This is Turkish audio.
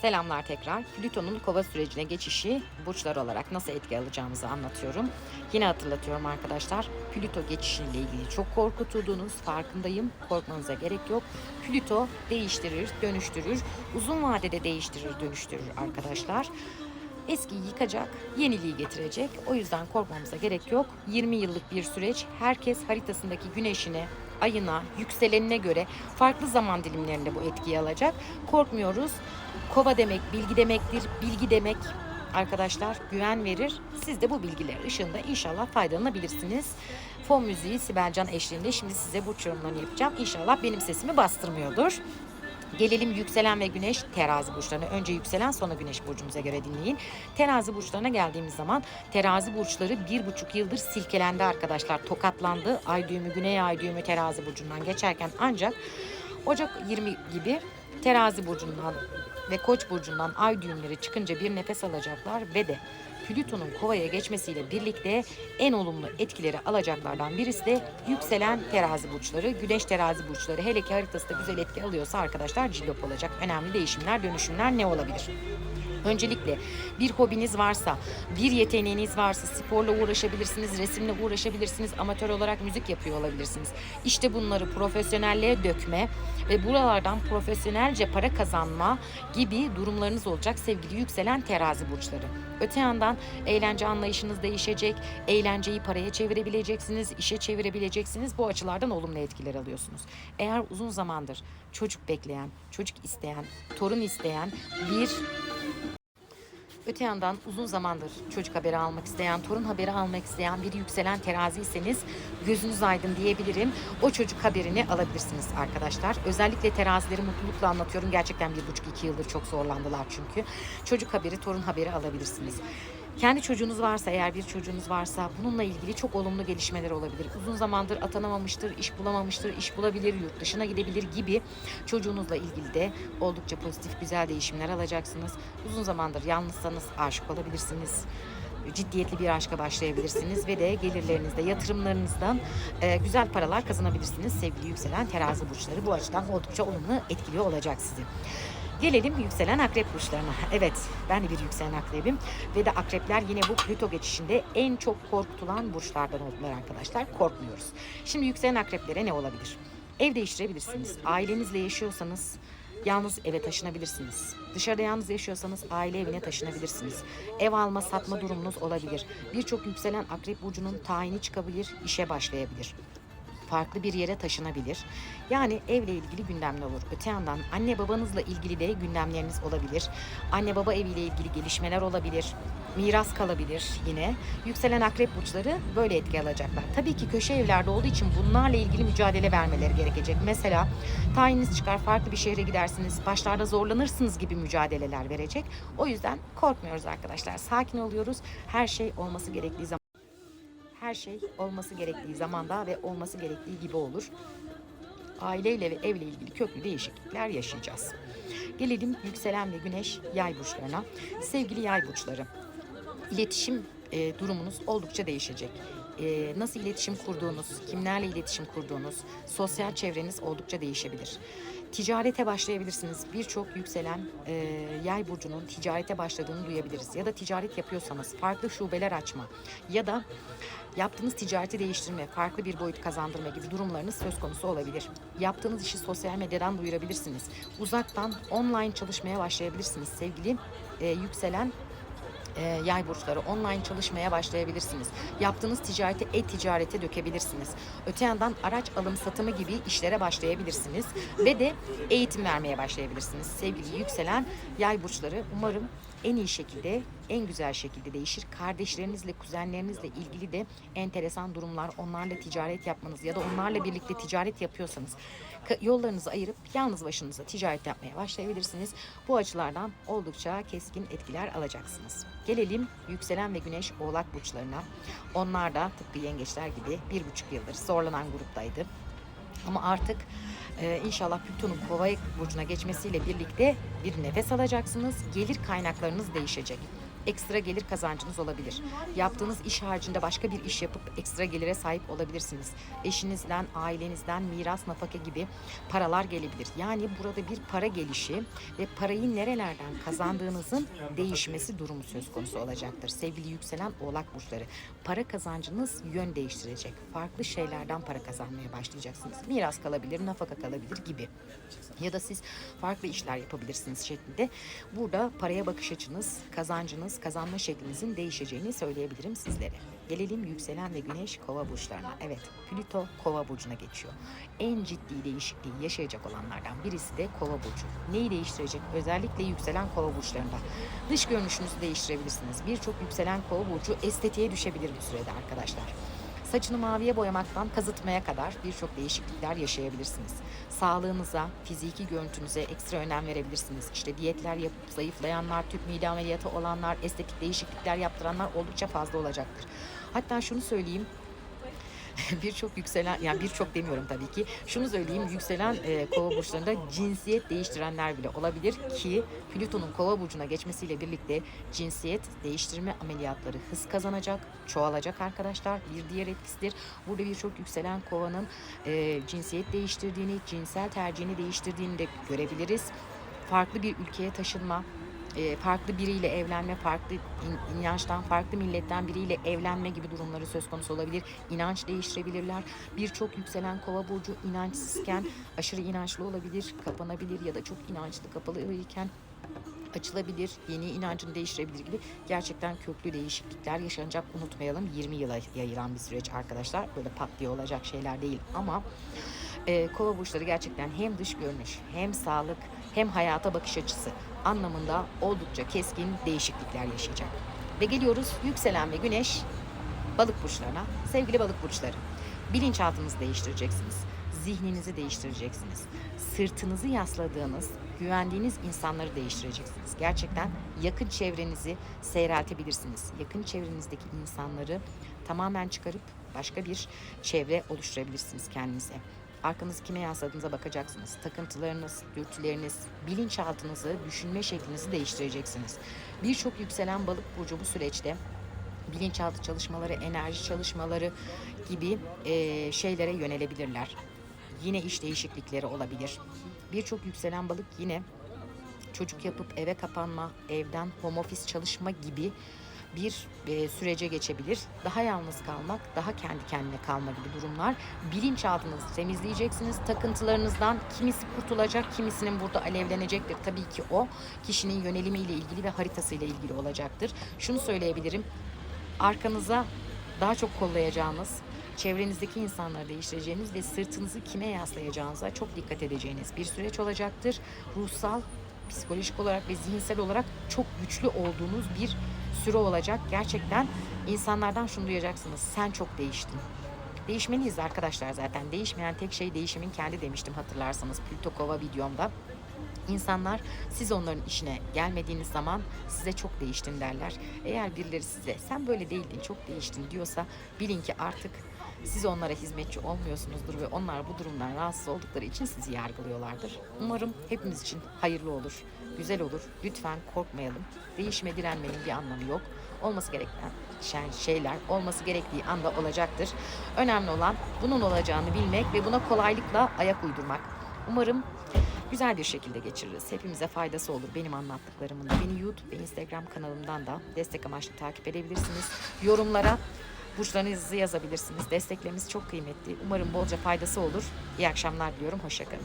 Selamlar tekrar. Plüton'un kova sürecine geçişi burçlar olarak nasıl etki alacağımızı anlatıyorum. Yine hatırlatıyorum arkadaşlar. Plüto geçişiyle ilgili çok korkutuldunuz. Farkındayım. Korkmanıza gerek yok. Plüto değiştirir, dönüştürür. Uzun vadede değiştirir, dönüştürür arkadaşlar. Eskiyi yıkacak, yeniliği getirecek. O yüzden korkmamıza gerek yok. 20 yıllık bir süreç. Herkes haritasındaki güneşine, ayına, yükselenine göre farklı zaman dilimlerinde bu etkiyi alacak. Korkmuyoruz. Kova demek bilgi demektir. Bilgi demek arkadaşlar güven verir. Siz de bu bilgiler ışığında inşallah faydalanabilirsiniz. Fon müziği Sibel Can eşliğinde şimdi size burç yorumlarını yapacağım. İnşallah benim sesimi bastırmıyordur. Gelelim yükselen ve güneş terazi burçlarına. Önce yükselen sonra güneş burcumuza göre dinleyin. Terazi burçlarına geldiğimiz zaman terazi burçları bir buçuk yıldır silkelendi arkadaşlar. Tokatlandı. Ay düğümü, güney ay düğümü terazi burcundan geçerken ancak Ocak 20 gibi terazi burcundan ve koç burcundan ay düğümleri çıkınca bir nefes alacaklar ve de Plüton'un kovaya geçmesiyle birlikte en olumlu etkileri alacaklardan birisi de yükselen terazi burçları, güneş terazi burçları. Hele ki haritası da güzel etki alıyorsa arkadaşlar cillop olacak. Önemli değişimler, dönüşümler ne olabilir? Öncelikle bir hobiniz varsa, bir yeteneğiniz varsa sporla uğraşabilirsiniz, resimle uğraşabilirsiniz, amatör olarak müzik yapıyor olabilirsiniz. İşte bunları profesyonelliğe dökme ve buralardan profesyonelce para kazanma gibi durumlarınız olacak sevgili yükselen terazi burçları. Öte yandan eğlence anlayışınız değişecek, eğlenceyi paraya çevirebileceksiniz, işe çevirebileceksiniz. Bu açılardan olumlu etkiler alıyorsunuz. Eğer uzun zamandır çocuk bekleyen, çocuk isteyen, torun isteyen bir Öte yandan uzun zamandır çocuk haberi almak isteyen, torun haberi almak isteyen bir yükselen teraziyseniz gözünüz aydın diyebilirim. O çocuk haberini alabilirsiniz arkadaşlar. Özellikle terazileri mutlulukla anlatıyorum. Gerçekten bir buçuk iki yıldır çok zorlandılar çünkü. Çocuk haberi, torun haberi alabilirsiniz. Kendi çocuğunuz varsa eğer bir çocuğunuz varsa bununla ilgili çok olumlu gelişmeler olabilir. Uzun zamandır atanamamıştır, iş bulamamıştır, iş bulabilir, yurt dışına gidebilir gibi çocuğunuzla ilgili de oldukça pozitif güzel değişimler alacaksınız. Uzun zamandır yalnızsanız aşık olabilirsiniz ciddiyetli bir aşka başlayabilirsiniz ve de gelirlerinizde, yatırımlarınızdan e, güzel paralar kazanabilirsiniz sevgili yükselen terazi burçları. Bu açıdan oldukça olumlu etkiliyor olacak sizi. Gelelim yükselen akrep burçlarına. Evet ben de bir yükselen akrebim ve de akrepler yine bu Plüto geçişinde en çok korkutulan burçlardan oldular arkadaşlar. Korkmuyoruz. Şimdi yükselen akreplere ne olabilir? Ev değiştirebilirsiniz. Ailenizle yaşıyorsanız Yalnız eve taşınabilirsiniz. Dışarıda yalnız yaşıyorsanız aile evine taşınabilirsiniz. Ev alma satma durumunuz olabilir. Birçok yükselen akrep burcunun tayini çıkabilir, işe başlayabilir farklı bir yere taşınabilir. Yani evle ilgili gündemli olur. Öte yandan anne babanızla ilgili de gündemleriniz olabilir. Anne baba eviyle ilgili gelişmeler olabilir. Miras kalabilir yine. Yükselen akrep burçları böyle etki alacaklar. Tabii ki köşe evlerde olduğu için bunlarla ilgili mücadele vermeleri gerekecek. Mesela tayiniz çıkar farklı bir şehre gidersiniz. Başlarda zorlanırsınız gibi mücadeleler verecek. O yüzden korkmuyoruz arkadaşlar. Sakin oluyoruz. Her şey olması gerektiği zaman her şey olması gerektiği zamanda ve olması gerektiği gibi olur. Aileyle ve evle ilgili köklü değişiklikler yaşayacağız. Gelelim yükselen ve güneş yay burçlarına. Sevgili yay burçları, iletişim e, durumunuz oldukça değişecek. E, nasıl iletişim kurduğunuz, kimlerle iletişim kurduğunuz, sosyal çevreniz oldukça değişebilir. Ticarete başlayabilirsiniz. Birçok yükselen e, yay burcunun ticarete başladığını duyabiliriz. Ya da ticaret yapıyorsanız farklı şubeler açma ya da yaptığınız ticareti değiştirme, farklı bir boyut kazandırma gibi durumlarınız söz konusu olabilir. Yaptığınız işi sosyal medyadan duyurabilirsiniz. Uzaktan online çalışmaya başlayabilirsiniz sevgili e, yükselen e, yay burçları online çalışmaya başlayabilirsiniz. Yaptığınız ticareti e-ticarete dökebilirsiniz. Öte yandan araç alım satımı gibi işlere başlayabilirsiniz ve de eğitim vermeye başlayabilirsiniz. Sevgili yükselen yay burçları umarım en iyi şekilde, en güzel şekilde değişir. Kardeşlerinizle, kuzenlerinizle ilgili de enteresan durumlar, onlarla ticaret yapmanız ya da onlarla birlikte ticaret yapıyorsanız yollarınızı ayırıp yalnız başınıza ticaret yapmaya başlayabilirsiniz. Bu açılardan oldukça keskin etkiler alacaksınız. Gelelim yükselen ve güneş oğlak burçlarına. Onlar da tıpkı yengeçler gibi bir buçuk yıldır zorlanan gruptaydı. Ama artık e, inşallah Plüton'un kova burcuna geçmesiyle birlikte bir nefes alacaksınız. Gelir kaynaklarınız değişecek. Ekstra gelir kazancınız olabilir. Yaptığınız iş haricinde başka bir iş yapıp ekstra gelire sahip olabilirsiniz. Eşinizden, ailenizden miras, nafaka gibi paralar gelebilir. Yani burada bir para gelişi ve parayı nerelerden kazandığınızın değişmesi durumu söz konusu olacaktır. Sevgili yükselen oğlak burçları. Para kazancınız yön değiştirecek. Farklı şeylerden para kazanmaya başlayacaksınız. Miras kalabilir, nafaka kalabilir gibi. Ya da siz farklı işler yapabilirsiniz şeklinde. Burada paraya bakış açınız, kazancınız, kazanma şeklinizin değişeceğini söyleyebilirim sizlere. Gelelim yükselen ve güneş kova burçlarına. Evet, Plüto kova burcuna geçiyor. En ciddi değişikliği yaşayacak olanlardan birisi de kova burcu. Neyi değiştirecek? Özellikle yükselen kova burçlarında. Dış görünüşünüzü değiştirebilirsiniz. Birçok yükselen kova burcu estetiğe düşebilir bir sürede arkadaşlar. Saçını maviye boyamaktan kazıtmaya kadar birçok değişiklikler yaşayabilirsiniz. Sağlığınıza, fiziki görüntünüze ekstra önem verebilirsiniz. İşte diyetler yapıp zayıflayanlar, tüp mide ameliyatı olanlar, estetik değişiklikler yaptıranlar oldukça fazla olacaktır. Hatta şunu söyleyeyim, birçok yükselen yani birçok demiyorum tabii ki. Şunu söyleyeyim yükselen e, kova burçlarında cinsiyet değiştirenler bile olabilir ki Plüton'un kova burcuna geçmesiyle birlikte cinsiyet değiştirme ameliyatları hız kazanacak çoğalacak arkadaşlar bir diğer etkisidir. Burada birçok yükselen kovanın e, cinsiyet değiştirdiğini cinsel tercihini değiştirdiğini de görebiliriz. Farklı bir ülkeye taşınma e, farklı biriyle evlenme, farklı in- inançtan, farklı milletten biriyle evlenme gibi durumları söz konusu olabilir. İnanç değiştirebilirler. Birçok yükselen kova burcu inançsızken aşırı inançlı olabilir, kapanabilir ya da çok inançlı kapalı iken açılabilir, yeni inancını değiştirebilir gibi gerçekten köklü değişiklikler yaşanacak unutmayalım. 20 yıla yayılan bir süreç arkadaşlar. Böyle pat olacak şeyler değil ama e, kova burçları gerçekten hem dış görünüş hem sağlık hem hayata bakış açısı anlamında oldukça keskin değişiklikler yaşayacak. Ve geliyoruz yükselen ve güneş balık burçlarına. Sevgili balık burçları bilinçaltınızı değiştireceksiniz. Zihninizi değiştireceksiniz. Sırtınızı yasladığınız, güvendiğiniz insanları değiştireceksiniz. Gerçekten yakın çevrenizi seyreltebilirsiniz. Yakın çevrenizdeki insanları tamamen çıkarıp başka bir çevre oluşturabilirsiniz kendinize. Arkanızı kime yasladığınıza bakacaksınız. Takıntılarınız, dürtüleriniz, bilinçaltınızı, düşünme şeklinizi değiştireceksiniz. Birçok yükselen balık burcu bu süreçte bilinçaltı çalışmaları, enerji çalışmaları gibi e, şeylere yönelebilirler. Yine iş değişiklikleri olabilir. Birçok yükselen balık yine çocuk yapıp eve kapanma, evden home office çalışma gibi bir e, sürece geçebilir. Daha yalnız kalmak, daha kendi kendine kalma gibi durumlar. Bilinçaltınızı temizleyeceksiniz. Takıntılarınızdan kimisi kurtulacak, kimisinin burada alevlenecektir. Tabii ki o kişinin yönelimiyle ilgili ve haritasıyla ilgili olacaktır. Şunu söyleyebilirim. Arkanıza daha çok kollayacağınız, çevrenizdeki insanları değiştireceğiniz ve sırtınızı kime yaslayacağınıza çok dikkat edeceğiniz bir süreç olacaktır. Ruhsal, psikolojik olarak ve zihinsel olarak çok güçlü olduğunuz bir süre olacak. Gerçekten insanlardan şunu duyacaksınız. Sen çok değiştin. Değişmeliyiz arkadaşlar zaten. Değişmeyen tek şey değişimin kendi demiştim hatırlarsanız Plüto Kova videomda. İnsanlar siz onların işine gelmediğiniz zaman size çok değiştin derler. Eğer birileri size sen böyle değildin çok değiştin diyorsa bilin ki artık siz onlara hizmetçi olmuyorsunuzdur ve onlar bu durumdan rahatsız oldukları için sizi yargılıyorlardır. Umarım hepimiz için hayırlı olur, güzel olur. Lütfen korkmayalım. Değişime direnmenin bir anlamı yok. Olması gereken şey- şeyler olması gerektiği anda olacaktır. Önemli olan bunun olacağını bilmek ve buna kolaylıkla ayak uydurmak. Umarım güzel bir şekilde geçiririz. Hepimize faydası olur benim anlattıklarımın. Beni YouTube ve Instagram kanalımdan da destek amaçlı takip edebilirsiniz. Yorumlara burçlarınızı yazabilirsiniz. Destekleriniz çok kıymetli. Umarım bolca faydası olur. İyi akşamlar diliyorum. Hoşçakalın.